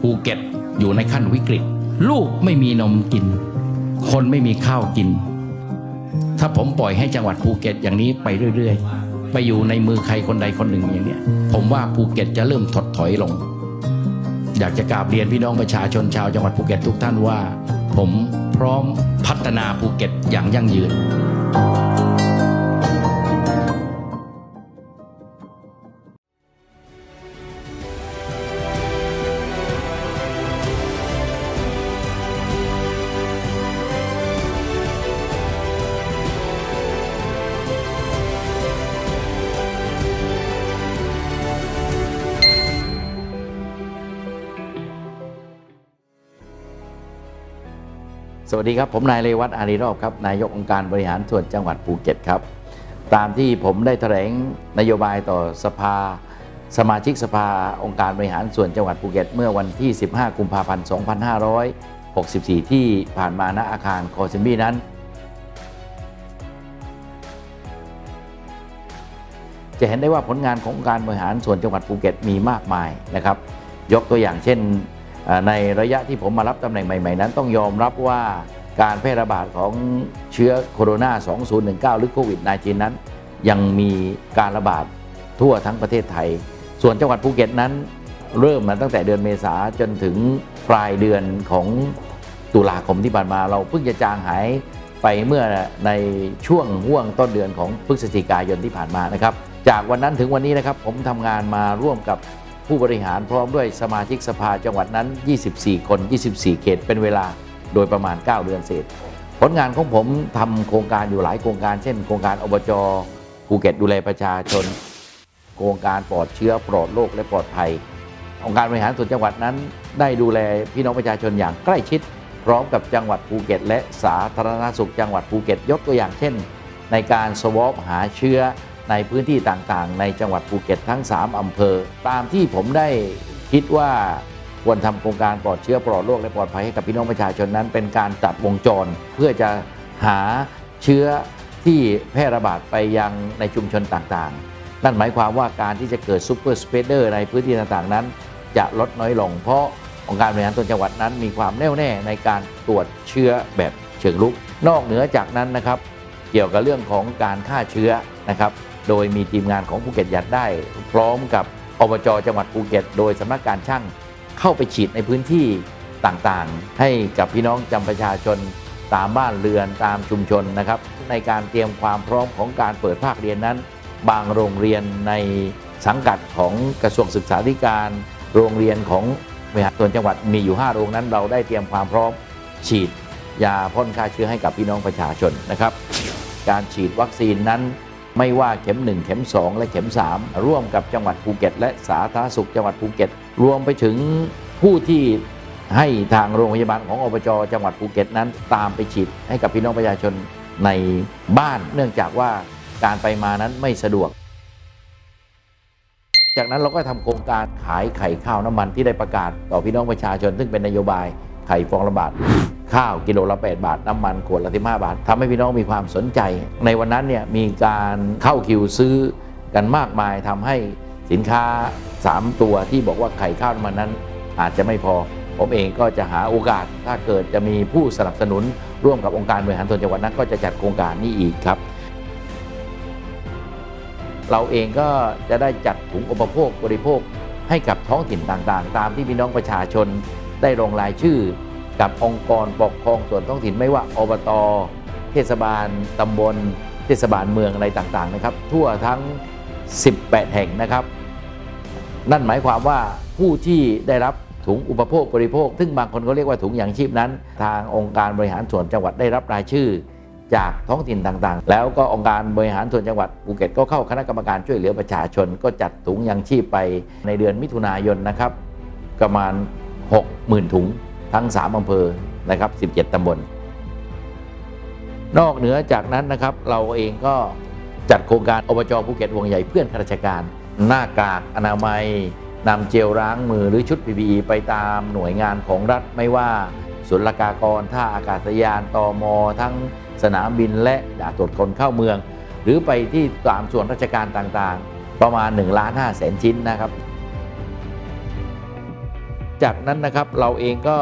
ภูเก็ตอยู่ในขั้นวิกฤต ลูกไม่มีนมกิน คนไม่มีข้าวกิน ถ้าผมปล่อยให้จังหวัดภูเก็ตอย่างนี้ไปเรื่อย ๆ ไปอยู่ในมือใครคนใดคนหนึ่งอย่างเนี้ย ผมว่าภูเก็ตจะเริ่มถดถอยลง อยากจะกราบเรียนพี่น้องประชาชนชาวจังหวัดภูเก็ตทุกท่านว่า ผมพร้อมพัฒนาภูเก็ตอย่างยั่งยืน สวัสดีครับ ผมนายเรวัตอารีรอบครับ นายกองค์การบริหารส่วนจังหวัดภูเก็ตครับ ตามที่ผมได้แถลงนโยบายต่อสภา สมาชิกสภาองค์การบริหารส่วนจังหวัดภูเก็ต เมื่อวันที่ 15 กุมภาพันธ์ 2564 ที่ผ่านมาณอาคารโคซิมบี้นั้น จะเห็นได้ว่าผลงานขององค์การบริหารส่วนจังหวัดภูเก็ตมีมากมายนะครับ ยกตัวอย่างเช่น ในระยะที่ผมมารับตำแหน่งใหม่ ๆ นั้นต้องยอมรับว่าการแพร่ระบาดของเชื้อโคโรนา 2019 หรือโควิด -19 นั้น ยังมีการระบาดทั่วทั้งประเทศไทย ส่วนจังหวัดภูเก็ตนั้น เริ่มมาตั้งแต่เดือนเมษาจนถึงปลายเดือนของตุลาคมที่ผ่านมาเราเพิ่งจะจางหายไปเมื่อในช่วงห่วงต้นเดือนของพฤศจิกายนที่ผ่านมานะครับ จากวันนั้นถึงวันนี้นะครับผมทำงานมาร่วมกับ ผู้บริหารพร้อมด้วยสมาชิกสภาจังหวัดนั้น 24 คน 24 เขต เป็นเวลาโดยประมาณ 9 เดือนเศษ ผลงานของผมทำโครงการอยู่หลายโครงการเช่น โครงการอบจภูเก็ตดูแลประชาชน โครงการปลอดเชื้อปลอดโรคและปลอดภัย องค์การบริหารส่วนจังหวัดนั้น ได้ดูแลพี่น้องประชาชนอย่างใกล้ชิด พร้อมกับจังหวัดภูเก็ต และสาธารณสุขจังหวัดภูเก็ต ยกตัวอย่างเช่น ในการสวอปหาเชื้อ ในพื้นที่ต่างๆ ในจังหวัดภูเก็ตทั้ง 3 อำเภอ ตามที่ผมได้คิดว่าควรทำโครงการปลอดเชื้อปลอดโรคและปลอดภัยให้กับพี่น้องประชาชนนั้น เป็นการตัดวงจร เพื่อจะหาเชื้อที่แพร่ระบาดไปยังในชุมชนต่างๆ นั่นหมายความว่าการที่จะเกิดซูเปอร์สเปเดอร์ในพื้นที่ต่างๆนั้น จะลดน้อยลง เพราะองค์การบริหารส่วนจังหวัดนั้น มีความแน่วแน่ในการตรวจเชื้อแบบเชิงลุก นอกเหนือจากนั้นนะครับ เกี่ยวกับเรื่องของการฆ่าเชื้อนะครับ โดยมีทีมงานของภูเก็ตยัดได้ พร้อมกับอบจจังหวัดภูเก็ต โดยสำนักการช่างเข้าไปฉีดในพื้นที่ต่างๆ ให้กับพี่น้องจำประชาชนตามบ้านเรือนตามชุมชนนะครับ ในการเตรียมความพร้อมของการเปิดภาคเรียนนั้น บางโรงเรียนในสังกัดของกระทรวงศึกษาธิการ โรงเรียนของบริหาส่วนจังหวัดมีอยู่ 5 โรงนั้นเราได้เตรียมความพร้อมฉีดยาพ่นฆ่าเชื้อให้กับพี่น้องประชาชนนะครับ การฉีดวัคซีนนั้น ไม่ว่าเข็ม 1 เข็ม 2 และเข็ม 3 ร่วมกับจังหวัดภูเก็ต และสาธารณสุขจังหวัดภูเก็ต รวมไปถึงผู้ที่ให้ทางโรงพยาบาลของอบจจังหวัดภูเก็ตนั้น ตามไปฉีดให้กับพี่น้องประชาชนในบ้านเนื่องจากว่าการไปมานั้นไม่สะดวก จากนั้นเราก็ทำโครงการขายไข่ข้าวน้ำมันที่ได้ประกาศต่อพี่น้องประชาชน ซึ่งเป็นนโยบายไข่ฟองละบาท ข้าวกิโลละ8บาท น้ำมันขวดละ15บาททำให้พี่น้องมีความสนใจ ในวันนั้นเนี่ยมีการเข้าคิวซื้อกันมากมายทำให้สินค้า 3 ตัวที่บอกว่าไข่ข้าวน้ำมันนั้น อาจจะไม่พอ ผมเองก็จะหาโอกาส ถ้าเกิดจะมีผู้สนับสนุน ร่วมกับองค์การบริหารส่วนจังหวัดนั้นก็จะจัดโครงการนี้อีกครับ เราเองก็จะได้จัดถุงอุปโภคบริโภคให้กับท้องถิ่นต่างๆ ตามที่พี่น้องประชาชนได้ลงรายชื่อ กับองค์กรปกครองส่วนท้องถิ่นไม่ว่าอบต เทศบาลตำบล เทศบาลเมืองอะไรต่างๆนะครับ ทั่วทั้ง 18 แห่งนะครับ นั่นหมายความว่าผู้ที่ได้รับถุงอุปโภคบริโภค ซึ่งบางคนก็เรียกว่าถุงยางชีพนั้น ทางองค์การบริหารส่วนจังหวัดได้รับรายชื่อ จากท้องถิ่นต่างๆ แล้วก็องค์การบริหารส่วนจังหวัดภูเก็ตก็เข้าคณะกรรมการช่วยเหลือประชาชน ก็จัดถุงยางชีพไปในเดือนมิถุนายนนะครับ ประมาณ 60,000 ถุง ทั้ง 3อำเภอนะครับ 17 ตำบล นอกเหนือจากนั้นนะครับ เราเองก็จัดโครงการอบจภูเก็ตวงใหญ่เพื่อนข้าราชการ หน้ากากอนามัยนำเจลล้างมือหรือชุด PPE ไปตามหน่วยงานของรัฐไม่ว่าศุลกากรท่าอากาศยานตอมทั้งสนามบินและด่านตรวจคนเข้าเมือง หรือไปที่ตามส่วนราชการต่างๆ ประมาณ1ล้าน5แสนชิ้นนะครับ จากนั้นนะครับเราเองก็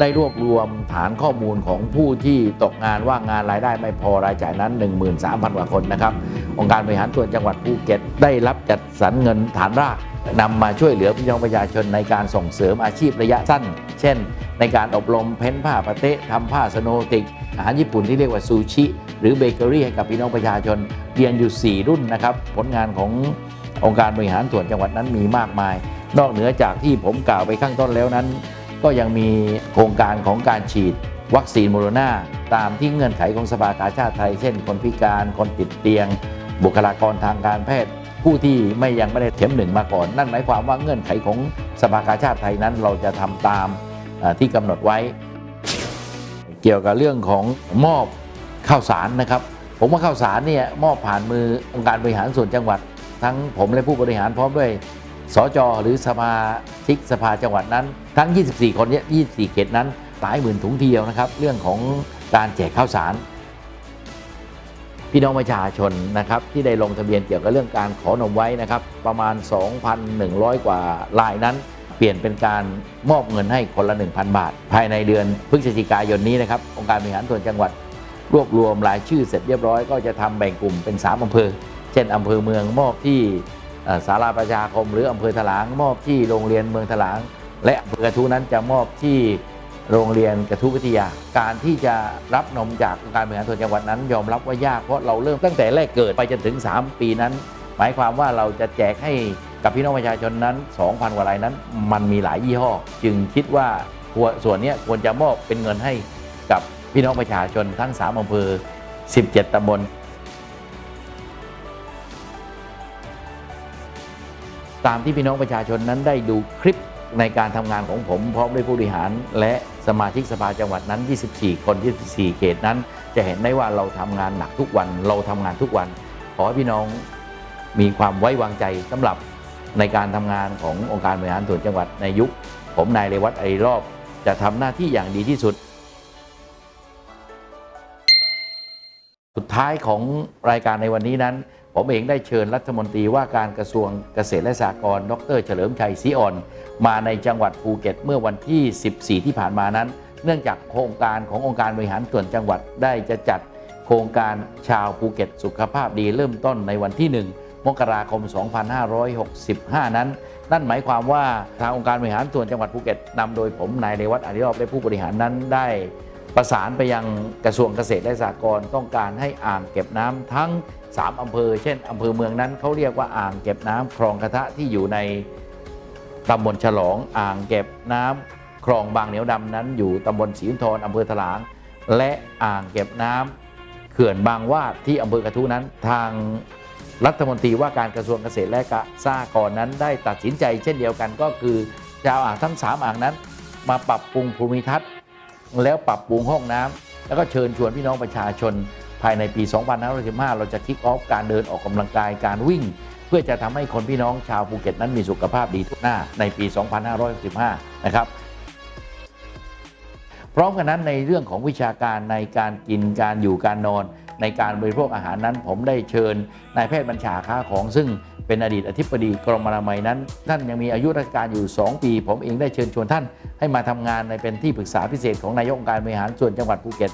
ได้รวบรวมฐานข้อมูลของผู้ที่ตกงานว่างงานรายได้ไม่พอรายจ่ายนั้น 13,000 กว่าคนนะครับองค์การบริหารส่วนจังหวัดภูเก็ตได้รับจัดสรรเงินฐานรากนำมาช่วยเหลือพี่น้องประชาชนในการส่งเสริมอาชีพระยะสั้น เช่น ในการอบรมเพ้นผ้าปะเตะทำผ้าสโนติก อาหารญี่ปุ่นที่เรียกว่าซูชิ หรือเบเกอรี่ให้กับพี่น้องประชาชนเรียนอยู่ 4 รุ่นนะครับ ผลงานขององค์การบริหารส่วนจังหวัดนั้นมีมากมาย นอกเหนือจากที่ผมกล่าวไปข้างต้นแล้วนั้น ก็ยังมีโครงการของการฉีดวัคซีนโมโรนาตามที่เงื่อนไขของสภากาชาติไทย เช่น คนพิการคนติดเตียง บุคลากรทางการแพทย์ ผู้ที่ไม่ยังไม่ได้เข็มหนึ่งมาก่อน นั่นหมายความว่าเงื่อนไขของสภากาชาติไทยนั้นเราจะทำตามที่กำหนดไว้ เกี่ยวกับเรื่องของมอบข้าวสารนะครับ ผมว่าข้าวสารเนี่ยมอบผ่านมือองค์การบริหารส่วนจังหวัด ทั้งผมและผู้บริหารพร้อมด้วย สจหรือสมาชิกสภาจังหวัดนั้น ทั้ง 24 คนนี่ย24 เขตนั้น หลายหมื่นถุงทีเดียวนะครับ เรื่องของการแจกข้าวสาร พี่น้องประชาชนนะครับที่ได้ลงทะเบียนเกี่ยวกับเรื่องการขอนมไว้นะครับ ประมาณ 2,100 กว่ารายนั้น เปลี่ยนเป็นการมอบเงินให้คนละ 1,000 บาท ภายในเดือนพฤศจิกายนนี้นะครับองค์การบริหารส่วนจังหวัด รวบรวมรายชื่อเสร็จเรียบร้อยก็จะทำแบ่งกลุ่มเป็น 3 อำเภอ เช่นอำเภอเมืองมอบที่ เอ่อศาลาประชาคมหรืออำเภอถลางมอบที่โรงเรียนเมืองถลาง และอำเภอกระทู้นั้นจะมอบที่โรงเรียนกระทู้วิทยา การที่จะรับนมจากองค์การบริหารส่วนจังหวัดนั้น ยอมรับว่ายากเพราะเราเริ่มตั้งแต่แรกเกิดไปจนถึง 3 ปีนั้น หมายความว่าเราจะแจกให้กับพี่น้องประชาชนนั้น 2,000กว่ารายนั้น มันมีหลายยี่ห้อ จึงคิดว่าควรส่วนนี้ควรจะมอบเป็นเงินให้กับพี่น้องประชาชนทั้ง 3อำเภอ 17ตำบล ตามที่พี่น้องประชาชนนั้นได้ดูคลิปในการทำงานของผมพร้อมด้วยผู้บริหาร และสมาชิกสภาจังหวัดนั้น 24 คน 24 เขตนั้น จะเห็นได้ว่าเราทำงานหนักทุกวัน เราทำงานทุกวัน ขอให้พี่น้องมีความไว้วางใจสำหรับในการทำงานขององค์การบริหารส่วนจังหวัดในยุค ผมนายเรวัตไอรอบ จะทำหน้าที่อย่างดีที่สุด สุดท้ายของรายการในวันนี้นั้น ผมเองได้เชิญรัฐมนตรีว่าการกระทรวงเกษตรและสหกรณ์ดร เฉลิมชัยศรีอ่อน มาในจังหวัดภูเก็ตเมื่อวันที่ 14 ที่ผ่านมานั้น เนื่องจากโครงการขององค์การบริหารส่วนจังหวัดได้จะจัดโครงการชาวภูเก็ตสุขภาพดีเริ่มต้นในวันที่ 1 มกราคม 2565 นั้น นั่นหมายความว่าทางองค์การบริหารส่วนจังหวัดภูเก็ตนำโดยผมนายเรวัตอริรอบและผู้บริหารนั้นได้ ประสานไปยังกระทรวงเกษตรและสหกรณ์ต้องการให้อ่างเก็บน้ำทั้ง 3อำเภอ เช่นอำเภอเมืองนั้นเขาเรียกว่าอ่างเก็บน้ำคลองกระทะที่อยู่ในตำบลฉลองอ่างเก็บน้ำคลองบางเหนียวดำนั้น อยู่ตำบลศรีสุนทรอำเภอถลาง และอ่างเก็บน้ำเขื่อนบางวาดที่อำเภอกระทู้นั้นทางรัฐมนตรีว่าการกระทรวงเกษตรและสหกรณ์นั้นได้ตัดสินใจเช่นเดียวกันก็คือจะเอาอ่างทั้งสามอ่างนั้น มาปรับปรุงภูมิทัศน์ แล้วปรับปรุงห้องน้ำแล้วก็เชิญชวนพี่น้องประชาชน ภายในปี 2515เราจะคิกออฟการเดินออกกำลังกายการวิ่ง เพื่อจะทำให้คนพี่น้องชาวภูเก็ตนั้นมีสุขภาพดีทุกหน้าในปี 2515นะครับพร้อมกันนั้นในเรื่องของวิชาการในการกินการอยู่การนอน ในการบริโภคอาหารนั้น ผมได้เชิญนายแพทย์บัญชาค้าของซึ่ง เป็นอดีตอธิบดีกรมอนามัยนั้น ท่านยังมีอายุราชการอยู่ 2 ปี ผมเองได้เชิญชวนท่านให้มาทำงานในเป็นที่ปรึกษาพิเศษของนายกองค์การบริหารส่วนจังหวัดภูเก็ต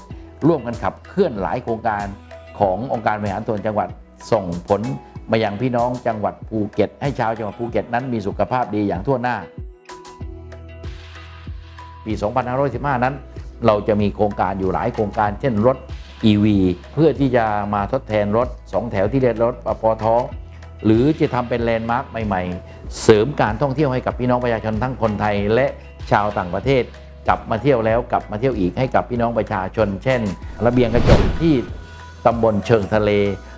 ร่วมกันขับเคลื่อนหลายโครงการขององค์การบริหารส่วนจังหวัดส่งผลมายังพี่น้องจังหวัดภูเก็ต ให้ชาวจังหวัดภูเก็ตนั้นมีสุขภาพดีอย่างทั่วหน้า ปี 2515 นั้น เราจะมีโครงการอยู่หลายโครงการ เช่นรถ EV เพื่อที่จะมาทดแทนรถ 2 แถวที่เรียกรถปปท้อง หรือจะทำเป็นแลนด์มาร์คใหม่ๆ เสริมการท่องเที่ยวให้กับพี่น้องประชาชนทั้งคนไทยและชาวต่างประเทศ กลับมาเที่ยวแล้วกลับมาเที่ยวอีกให้กับพี่น้องประชาชน เช่น ระเบียงกระจกที่ตำบลเชิงทะเล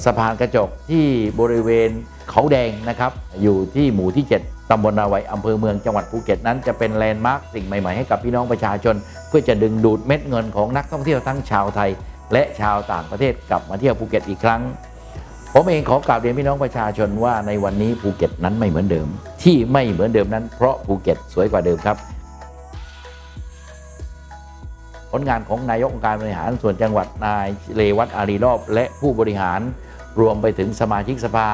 สะพานกระจกที่บริเวณเขาแดงนะครับอยู่ที่หมู่ที่ 7ตำบลนาไวอำเภอเมืองจังหวัดภูเก็ตนั้นจะเป็นแลนด์มาร์คสิ่งใหม่ๆให้กับพี่น้องประชาชน เพื่อจะดึงดูดเม็ดเงินของนักท่องเที่ยวทั้งชาวไทย และชาวต่างประเทศกลับมาเที่ยวภูเก็ตอีกครั้ง ผมเองขอกราบเรียนพี่น้องประชาชนว่าในวันนี้ภูเก็ตนั้นไม่เหมือนเดิม ที่ไม่เหมือนเดิมนั้น เพราะภูเก็ตสวยกว่าเดิมครับ ผลงานของนายกองค์การบริหารส่วนจังหวัดนายเรวัตอารีรอบ และผู้บริหารรวมไปถึงสมาชิกสภา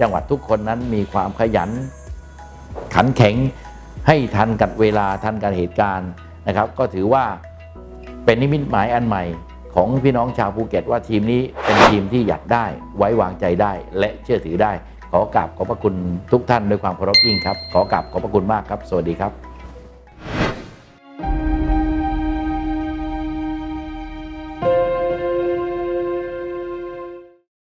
จังหวัดทุกคนนั้นมีความขยัน ขันแข็ง ให้ทันกับเวลาทันกับเหตุการณ์นะครับ ก็ถือว่าเป็นนิมิตหมายอันใหม่ ของพี่น้องชาวภูเก็ตว่าทีมนี้เป็นทีมที่อยากได้ ไว้วางใจได้ และเชื่อถือได้ ขอกราบขอบพระคุณทุกท่านด้วยความเคารพยิ่งครับ ขอกราบขอบพระคุณมากครับ สวัสดีครับ